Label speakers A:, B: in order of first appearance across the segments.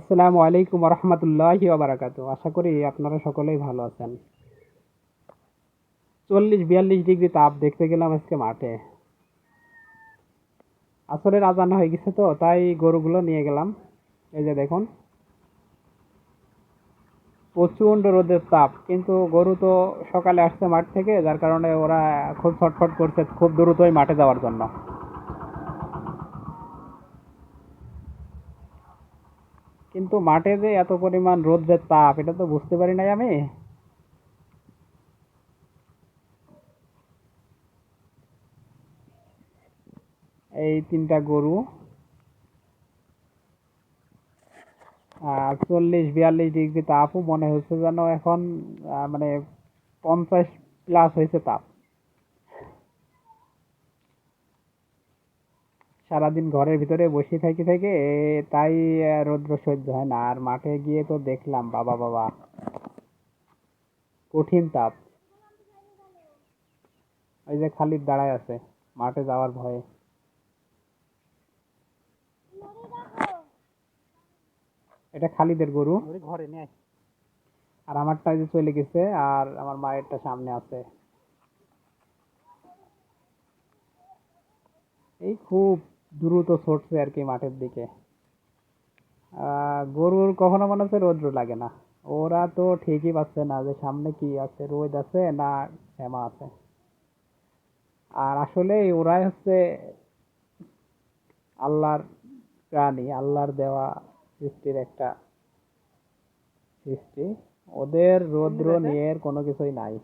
A: আসসালামু আলাইকুম রহমতুল্লাহি বারাকাত আশা করি আপনারা সকলেই ভালো আছেন। চল্লিশ বিয়াল্লিশ ডিগ্রি তাপ দেখতে গেলাম আজকে মাঠে। আসরের আজান হয়ে গেছে তো, তাই গরুগুলো নিয়ে গেলাম। এই যে দেখুন। প্রচণ্ড রোদের তাপ, কিন্তু গরু তো সকালে আসছে মাঠ থেকে, যার কারণে ওরা খুব ছটফট করছে খুব দ্রুতই মাঠে যাওয়ার জন্য। কিন্তু মাঠে যে এত পরিমাণ রোদ্রের তাপ, এটা তো বুঝতে পারি নাই আমি। এই তিনটা গরু। চল্লিশ, বিয়াল্লিশ ডিগ্রি তাপও মনে হচ্ছে যেন এখন মানে পঞ্চাশ প্লাস হয়েছে তাপ। সারাদিন ঘরের ভিতরে বসে থাকি থেকে তাই রৌদ্র সহ্য হয় না। আর মাঠে গিয়ে তো দেখলাম বাবা বাবা। কঠিন তাপ। ওই যে খালিদ দাঁড়ায় আছে মাঠে যাওয়ার ভয়ে। এটা খালিদের গরু।
B: ঘরে নেয়
A: আর আমারটা যে চলে গেছে আর আমার মায়েরটা সামনে আছে। এই খুব দ্রুত ছুটছে আর কি মাঠের দিকে। গরুর কখনো মনে হচ্ছে রৌদ্র লাগে না। ওরা তো ঠিকই পাচ্ছে না যে সামনে কি আছে রোদ আছে না শ্যামা আছে। আর আসলে ওরাই হচ্ছে আল্লাহর প্রাণী আল্লাহর দেওয়া সৃষ্টির একটা সৃষ্টি। ওদের রৌদ্র নিয়ে কোনো কিছুই নাই।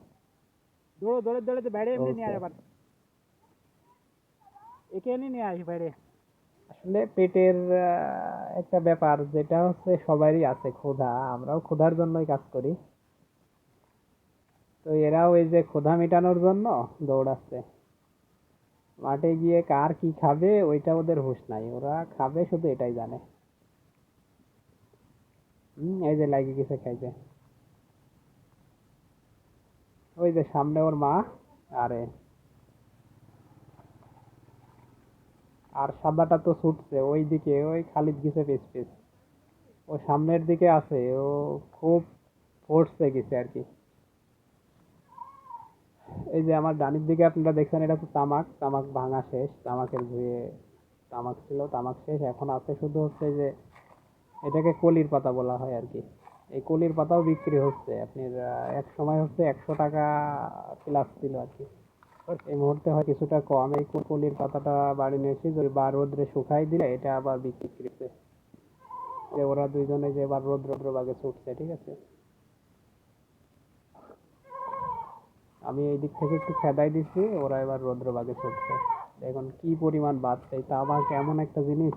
B: দৌড়ে দৌড়ে দৌড়ে তো বাইরে এমনি নিয়ে একে এনে নিয়ে আসি বাইরে
A: আসলে পেটের একটা ব্যাপার যেটা হচ্ছে সবারই আছে ক্ষুধা, আমরাও ক্ষুধার জন্যই কাজ করি। তো এরাও এই যে ক্ষুধা মেটানোর জন্য দৌড়াচ্ছে মাঠে গিয়ে কার কি খাবে ওইটা ওদের হুঁশ নাই, ওরা খাবে শুধু এটাই জানে। হম এই যে লাগে কিছু খাইছে ওই যে সামনে ওর মা, আরে আর সাদাটা তো ছুটছে ওই দিকে ওই খালিদ গেছে পিস পিস ও সামনের দিকে আছে, ও খুব ফোর্সে গেছে আর কি। এই যে আমার ডানির দিকে আপনারা দেখছেন, এটা তো তামাক তামাক ভাঙা শেষ, তামাকের ধুয়ে তামাক ছিল, তামাক শেষ, এখন আছে শুধু হচ্ছে যে এটাকে কলির পাতা বলা হয় আর কি। এই কলির পাতাও বিক্রি হচ্ছে, আপনার এক সময় হচ্ছে একশো টাকা প্লাস ছিল আর কি। এই মুহূর্তে হয় কিছুটা কম। এই ক- কলির পাতাটা বাড়ি নিয়ে এসে যদি বা রোদ্রে শুকাই দিলে, এটা আবার বিক্রি করছে যে ওরা দুইজনে যে এবার রোদ্র বাগে ছুটছে, ঠিক আছে? আমি এই দিক থেকে একটু খেদাই দিচ্ছি, ওরা এবার রৌদ্র বাগে ছুটছে। এখন কি পরিমাণ বাড়ছে এই তামাক কেমন একটা জিনিস।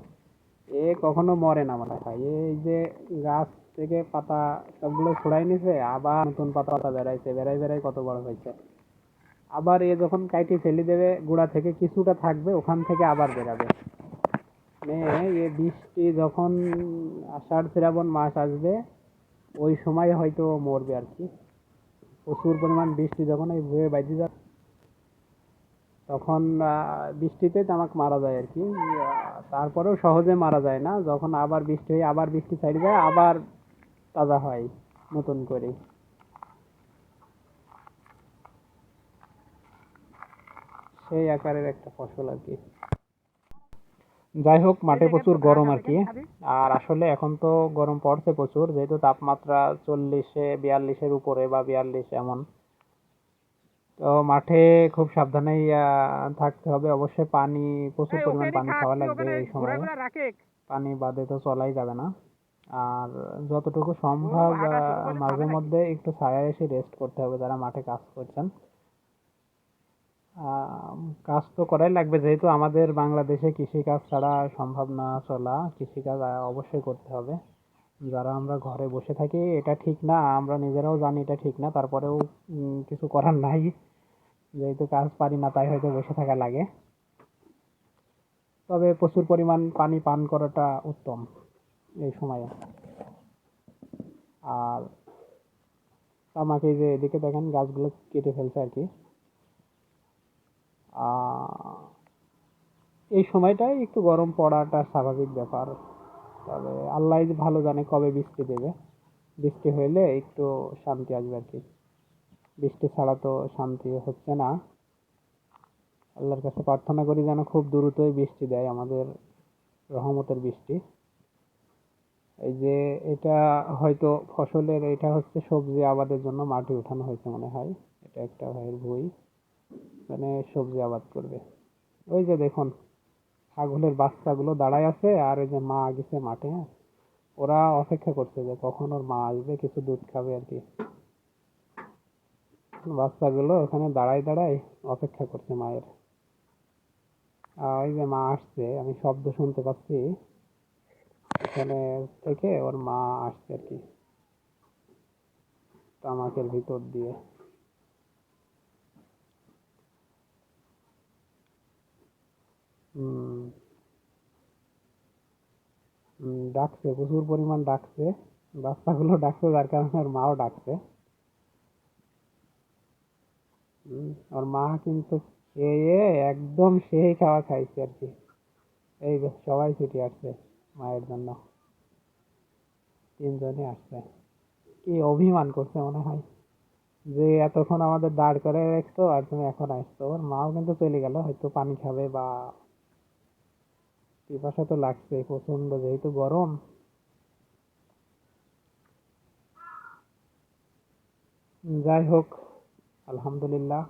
A: এ কখনো মরে না মনে হয়। এই যে গাছ থেকে পাতা সবগুলো ছড়াই নিছে, আবার নতুন পাতা পাতা বেরাইছে বেড়াই বেড়াই কত বড় হয়েছে। আবার এ যখন কাইটি ফেলে দেবে, গোড়া থেকে কিছুটা থাকবে, ওখান থেকে আবার বেরাবে। মানে এ বৃষ্টি যখন আষাঢ় শ্রাবণ মাস আসবে, ওই সময় হয়তো মরবে আর কি। প্রচুর পরিমাণ বৃষ্টি যখন এই ভুয়ে বাইতে যাবে তখন বৃষ্টিতে তামাক মারা যায় আর কি। তারপরেও সহজে মারা যায় না। যখন আবার বৃষ্টি হয়ে, আবার বৃষ্টি ছাড়ি যায় আবার তাজা হয় নতুন করে। সেই আকারের একটা ফসল আর কি। যাই হোক মাঠে প্রচুর গরম আর কি। আর আসলে এখন তো গরম পড়ছে প্রচুর যেহেতু তাপমাত্রা চল্লিশে বিয়াল্লিশের উপরে বা বিয়াল্লিশ এমন। তো মাঠে খুব সাবধানেই আহ, থাকতে হবে। অবশ্যই পানি প্রচুর পরিমাণ পানি খাওয়া লাগবে এই সময়। পানি বাদে তো চলাই যাবে না। আর যতটুকু সম্ভব মাঝে মধ্যে একটু ছায়া এসে রেস্ট করতে হবে যারা মাঠে কাজ করছেন। কাজ তো করাই লাগবে। যেহেতু আমাদের বাংলাদেশে কৃষিকাজ ছাড়া সম্ভব না চলা, কৃষিকাজ অবশ্যই করতে হবে। যারা আমরা ঘরে বসে থাকি, এটা ঠিক না, আমরা নিজেরাও জানি এটা ঠিক না, তারপরেও কিছু করার নাই। যেহেতু কাজ পারি না, তাই হয়তো বসে থাকা লাগে। তবে প্রচুর পরিমাণ পানি পান করাটা উত্তম এই সময়ে। আর আমাকে যে এদিকে দেখেন, গাছগুলো কেটে ফেলছে আর কি। এই সময়টাই একটু গরম পড়াটা স্বাভাবিক ব্যাপার। তবে আল্লাহ ভালো জানে কবে বৃষ্টি দেবে। বৃষ্টি হইলে একটু শান্তি আসবে আর কি। বৃষ্টি ছাড়া তো শান্তি হচ্ছে না। আল্লাহর কাছে প্রার্থনা করি যেন খুব দ্রুতই বৃষ্টি দেয় আমাদের রহমতের বৃষ্টি। এই যে এটা হয়তো ফসলের, এটা হচ্ছে সবজি আবাদের জন্য মাটি উঠানো হয়েছে মনে হয়। এটা একটা ভাইয়ের বই মানে সবজি আবাদ করবে। ওই যে দেখুন, ছাগলের বাচ্চাগুলো দাঁড়ায় আছে আর ওই যে মা গেছে মাঠে হ্যাঁ? ওরা অপেক্ষা করছে যে কখন ওর মা আসবে, কিছু দুধ খাবে আর কি। বাচ্চাগুলো ওখানে দাঁড়ায় দাঁড়ায় অপেক্ষা করছে মায়ের। ওই যে মা আসছে, আমি শব্দ শুনতে পাচ্ছি, এখানে থেকে ওর মা আসছে আর কি। তামাকের ভিতর দিয়ে হুম হুম, ডাকছে, প্রচুর পরিমাণ ডাকছে। বাচ্চাগুলো ডাকছে, যার কারণে ওর মাও ডাকছে। ওর মা কিন্তু খেয়ে, একদম সেই খাওয়া খাইছে আর কি। এই সবাই ছুটে আসছে মায়ের জন্য। তিনজনই আসছে। কি অভিমান করছে মনে হয়। যে এতক্ষণ আমাদের দাঁড় করে রাখতো আর তুমি এখন আসছো। ওর মাও কিন্তু চলে গেল, হয়তো পানি খাবে বা পিপাসা তো লাগছে প্রচণ্ড যেহেতু গরম। যাই হোক আলহামদুলিল্লাহ।